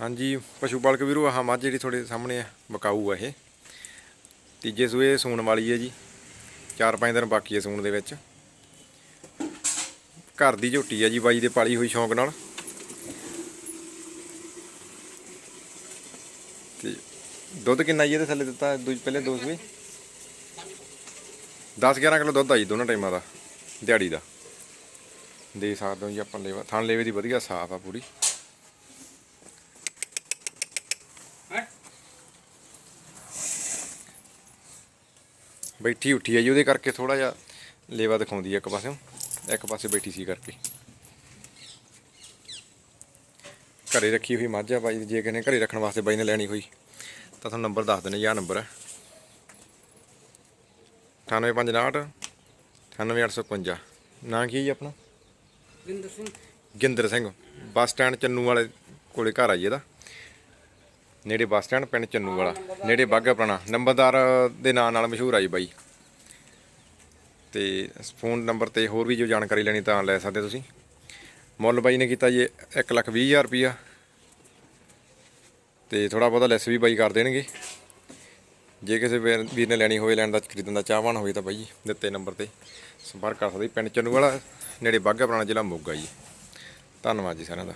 ਹਾਂਜੀ, ਪਸ਼ੂ ਪਾਲਕ ਵੀਰੋ, ਆਹ ਮੱਝ ਜਿਹੜੀ ਤੁਹਾਡੇ ਸਾਹਮਣੇ ਆ, ਬਕਾਊ ਆ ਇਹ। ਤੀਜੇ ਸੂਏ ਸੂਣ ਵਾਲੀ ਹੈ ਜੀ। 4-5 ਦਿਨ ਬਾਕੀ ਹੈ ਸੂਣ ਦੇ ਵਿੱਚ। ਘਰ ਦੀ ਝੋਟੀ ਹੈ ਜੀ, ਬਾਈ ਦੇ ਪਾਲੀ ਹੋਈ ਸ਼ੌਂਕ ਨਾਲ। ਤੇ ਦੁੱਧ ਕਿੰਨਾ ਜੀ ਇਹਦੇ ਥੱਲੇ ਦਿੱਤਾ? ਦੂਜ, ਪਹਿਲੇ ਦੋ ਸੂਏ? 10-11 ਕਿਲੋ ਦੁੱਧ ਆ ਜੀ ਦੋਨਾਂ ਟਾਈਮਾਂ ਦਾ, ਦਿਹਾੜੀ ਦਾ। ਦੇ ਸਕਦੇ ਹੋ ਜੀ ਆਪਾਂ ਲੇਵਾ ਥਣ ਲੇਵੇ ਦੀ ਵਧੀਆ ਸਾਫ਼ ਆ ਪੂਰੀ। ਬੈਠੀ ਉੱਠੀ ਹੈ ਜੀ ਉਹਦੇ ਕਰਕੇ ਥੋੜਾ ਜਿਹਾ ਲੇਵਾ ਦਿਖਾਉਂਦੀ ਹੈ ਇੱਕ ਪਾਸੇ ਇੱਕ ਪਾਸੇ ਬੈਠੀ ਸੀ ਕਰਕੇ। ਘਰੇ ਰੱਖੀ ਹੋਈ ਮੱਝ ਆ ਬਾਈ ਜੇ ਕਿਸੇ ਨੇ ਘਰੇ ਰੱਖਣ ਵਾਸਤੇ ਬਾਈ ਨੇ ਲੈਣੀ ਹੋਈ ਤਾਂ ਤੁਹਾਨੂੰ ਨੰਬਰ ਦੱਸ ਦਿੰਦੇ ਜੀ ਨੰਬਰ ਹੈ 98559 98855 ਨਾਂ ਕੀ ਹੈ ਜੀ ਆਪਣਾ? ਵਿੰਦਰ ਸਿੰਘ। ਗਿੰਦਰ ਸਿੰਘ ਬੱਸ ਸਟੈਂਡ ਚੰਨੂ ਵਾਲੇ ਕੋਲੇ ਘਰ ਆ ਜੀ ਇਹਦਾ। ਨੇੜੇ ਬੱਸ ਸਟੈਂਡ, ਪਿੰਡ ਚੰਨੂ ਵਾਲਾ। ਨੇੜੇ ਬਾਗਾ ਪੁਰਾਣਾ ਨੰਬਰਦਾਰ ਦੇ ਨਾਂ ਨਾਲ ਮਸ਼ਹੂਰ ਆ ਜੀ ਬਾਈ। ਤੇ ਫੋਨ ਨੰਬਰ ਤੇ ਹੋਰ ਵੀ ਜੋ ਜਾਣਕਾਰੀ ਲੈਣੀ ਤਾਂ ਲੈ ਸਕਦੇ ਤੁਸੀਂ। ਮੁੱਲ ਬਾਈ ਨੇ ਕੀਤਾ ਜੀ 1 ਲੱਖ ਵੀਹ ਹਜ਼ਾਰ ਰੁਪਈਆ। ਤੇ ਥੋੜਾ ਬਹੁਤਾ ਲੈਸ ਵੀ ਬਾਈ ਕਰ ਦੇਣਗੇ। ਜੇ ਕਿਸੇ ਵੀਰ ਨੇ ਲੈਣੀ ਹੋਵੇ, ਲੈਣ ਦਾ, ਖਰੀਦਣ ਦਾ ਚਾਹਵਾਨ ਹੋਵੇ ਤਾਂ ਬਾਈ ਜੀ, ਦਿੱਤੇ ਨੰਬਰ ਤੇ ਸੰਪਰਕ ਕਰ ਸਕਦੇ। ਪਿੰਡ ਚੰਨੂ ਵਾਲਾ, ਨੇੜੇ ਬਾਗਾ ਪੁਰਾਣਾ ਜ਼ਿਲ੍ਹਾ ਮੋਗਾ ਜੀ। ਧੰਨਵਾਦ ਜੀ ਸਾਰਿਆਂ ਦਾ।